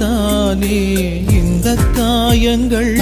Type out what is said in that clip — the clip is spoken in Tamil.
தானே இந்த காயங்கள்